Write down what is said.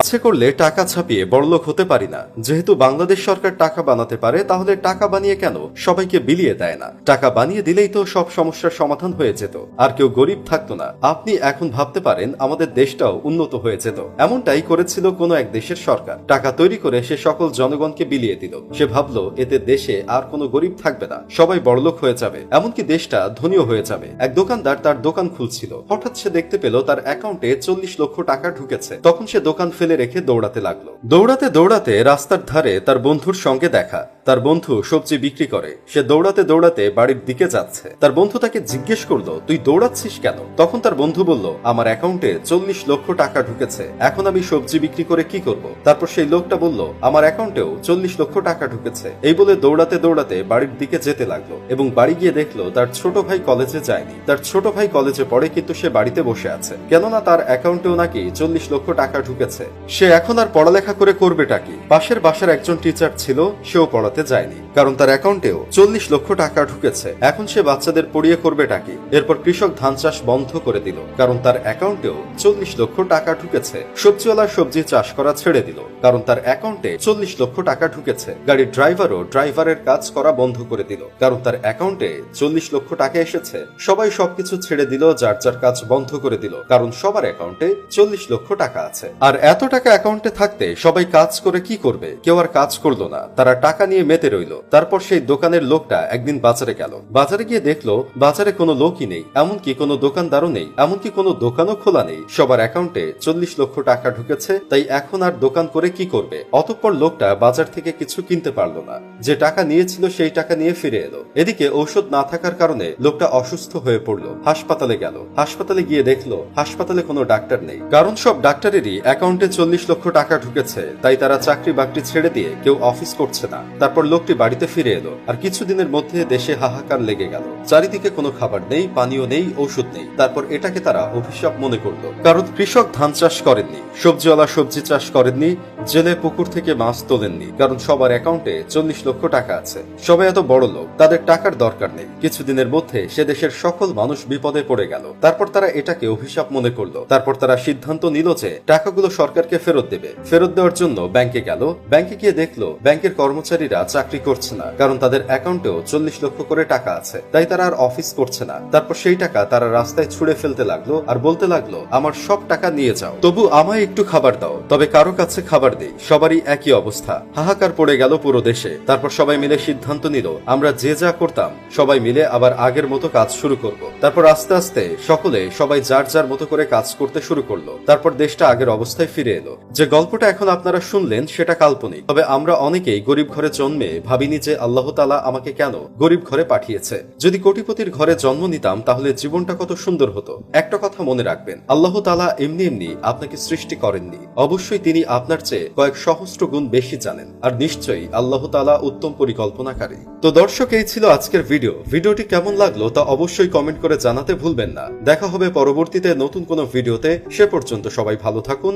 ইচ্ছে করলে টাকা ছাপিয়ে বড়লোক হতে পারি না। যেহেতু বাংলাদেশ সরকার টাকা বানাতে পারে, তাহলে টাকা বানিয়ে কেন? সবাইকে বিলিয়ে দেয় না। টাকা বানিয়ে দিলেই তো সব সমস্যার সমাধান হয়ে যেত। আর কেউ গরিব থাকতো না। আপনি এখন ভাবতে পারেন, আমাদের দেশটাও উন্নত হয়ে যেত। এমনটাই করেছিল কোনো এক দেশের সরকার। টাকা তৈরি করে সে সকল জনগণকে বিলিয়ে দিল। সে ভাবলো, এতে দেশে আর কোনো গরিব থাকবে না। সবাই বড়লোক হয়ে যাবে। এমনকি দেশটা ধনীয় হয়ে যাবে। এক দোকানদার তার দোকান খুলছিল। হঠাৎ সে দেখতে পেল তার অ্যাকাউন্টে চল্লিশ লক্ষ টাকা ঢুকেছে। তখন সে দোকান ফেলে রেখে দৌড়াতে লাগল। দৌড়াতে দৌড়াতে রাস্তার ধারে তার বন্ধুর সঙ্গে দেখা। তার বন্ধু সবজি বিক্রি করে। সে দৌড়াতে দৌড়াতে বাড়ির দিকে যাচ্ছে। তার বন্ধু তাকে জিজ্ঞেস করল, তুই দৌড়াচ্ছিস কেন? তখন তার বন্ধু বলল, আমার অ্যাকাউন্টে চল্লিশ লক্ষ টাকা ঢুকেছে। এখন আমি সবজি বিক্রি করে কি করব? তারপর সেই লোকটা বলল, আমার অ্যাকাউন্টেও চল্লিশ লক্ষ টাকা ঢুকেছে। এই বলে দৌড়াতে দৌড়াতে বাড়ির দিকে যেতে লাগল এবং বাড়ি গিয়ে দেখল, তার ছোট ভাই কলেজে যায়নি। তার ছোট ভাই কলেজে পড়ে কিন্তু সে বাড়িতে বসে আছে। কেননা তার অ্যাকাউন্টেও নাকি চল্লিশ লক্ষ টাকা ঢুকেছে। সে এখন আর পড়ালেখা করে করবেটা কি? পাশের বাসার একজন টিচার ছিল, সেও পড়াতে যায়নি, কারণ তার অ্যাকাউন্টেও চল্লিশ লক্ষ টাকা ঢুকেছে। এখন সে বাচ্চাদের পড়িয়ে করবেটা কি এরপর কৃষক ধান চাষ বন্ধ করে দিল, কারণ তার অ্যাকাউন্টেও চল্লিশ লক্ষ টাকা ঢুকেছে। সবজিওয়ালা সবজি চাষ করা ছেড়ে দিল, কারণ তার অ্যাকাউন্টে চল্লিশ লক্ষ টাকা ঢুকেছে। গাড়ির ড্রাইভারও ড্রাইভারের কাজ করা বন্ধ করে দিল, কারণ তার অ্যাকাউন্টে চল্লিশ লক্ষ টাকা এসেছে। সবাই সবকিছু ছেড়ে দিল, যার যার কাজ বন্ধ করে দিল, কারণ সবার অ্যাকাউন্টে চল্লিশ লক্ষ টাকা আছে। আর এত টাকা অ্যাকাউন্টে থাকতে সবাই কাজ করে কি করবে? কেউ আর কাজ করল না। তারা টাকা নিয়ে মেতে রইল। তারপর সেই দোকানের লোকটা একদিন বাজারে গেল। বাজারে গিয়ে দেখল, বাজারে কোনো লোকই নেই, এমনকি কোনো দোকানদারও নেই, এমনকি কোনো দোকানও খোলা নেই। সবার অ্যাকাউন্টে চল্লিশ লক্ষ টাকা ঢুকেছে, তাই এখন আর দোকান করে কি করবে? অতঃপর লোকটা বাজার থেকে কিছু কিনতে পারল না। যে টাকা নিয়েছিল সেই টাকা নিয়ে ফিরে এলো। এদিকে ঔষধ না থাকার কারণে লোকটা অসুস্থ হয়ে পড়ল। হাসপাতালে গেল। হাসপাতালে গিয়ে দেখল, হাসপাতালে কোনো ডাক্তার নেই। কারণ সব ডাক্তারেরই অ্যাকাউন্টে চল্লিশ লক্ষ টাকা ঢুকেছে, তাই তারা চাকরি বাকরি ছেড়ে দিয়ে কেউ অফিস করছে না। তারপর লোকটি বাড়িতে ফিরে এলো, আর কিছুদিনের মধ্যে দেশে হাহাকার লেগে গেল। চারিদিকে কোনো খাবার নেই, পানীয় নেই ওষুধ নেই। তারপর এটাকে তারা অভিশাপ মনে করল। কারণ কৃষক ধান চাষ করেননি, সবজিওয়ালা সবজি চাষ করেননি, জেলে পুকুর থেকে মাছ তোলেননি, কারণ সবার অ্যাকাউন্টে চল্লিশ লক্ষ টাকা আছে। সবাই এত বড় লোক, তাদের টাকার দরকার নেই। কিছুদিনের মধ্যে সে দেশের সকল মানুষ বিপদে পড়ে গেল। তারপর তারা এটাকে অভিশাপ মনে করল। তারপর তারা সিদ্ধান্ত নিল যে টাকাগুলো সরকারকে ফেরত দেবে। ফেরত দেওয়ার জন্য ব্যাংকে গেল। ব্যাংকে গিয়ে দেখল, ব্যাংকের কর্মচারীরা চাকরি করছে না, কারণ তাদের অ্যাকাউন্টেও চল্লিশ লক্ষ করে টাকা আছে। তাই তারা আর অফিস করছে না। তারপর সেই টাকা তারা রাস্তায় ছুড়ে ফেলতে লাগল আর বলতে লাগল, আমার সব টাকা নিয়ে যাও। তবু আমায় একটু খাবার দাও। তবে কারও কাছে খাবার দেই। সবারই একই অবস্থা। হাহাকার পড়ে গেল পুরো দেশে। তারপর সবাই মিলে সিদ্ধান্ত নিল, আমরা যে যা করতাম, সবাই মিলে আবার আগের মতো কাজ শুরু করব। তারপর আস্তে আস্তে সকলে সবাই যার যার মতো করে কাজ করতে শুরু করল। তারপর দেশটা আগের অবস্থায় ফিরে এলো। যে গল্পটা এখন আপনারা শুনলেন, সেটা কাল্পনিক। তবে আমরা অনেকেই গরিব ঘরে জন্মে ভাবিনি যে আল্লাহ তালা আমাকে কেন গরিব ঘরে পাঠিয়েছে। যদি কোটিপতির ঘরে জন্ম নিতাম, তাহলে জীবনটা কত সুন্দর হতো। একটা কথা মনে রাখবেন, আল্লাহ তালা এমনি এমনি আপনাকে সৃষ্টি করেননি। অবশ্যই তিনি আপনার চেয়ে কয়েক সহস্র গুণ বেশি জানেন, আর নিশ্চয়ই আল্লাহ তালা উত্তম পরিকল্পনাকারী। তো দর্শক, এই ছিল আজকের ভিডিও। ভিডিওটি কেমন লাগল তা অবশ্যই কমেন্ট করে জানাতে ভুলবেন না। দেখা হবে পরবর্তীতে নতুন কোনো ভিডিওতে। সে পর্যন্ত সবাই ভালো থাকুন।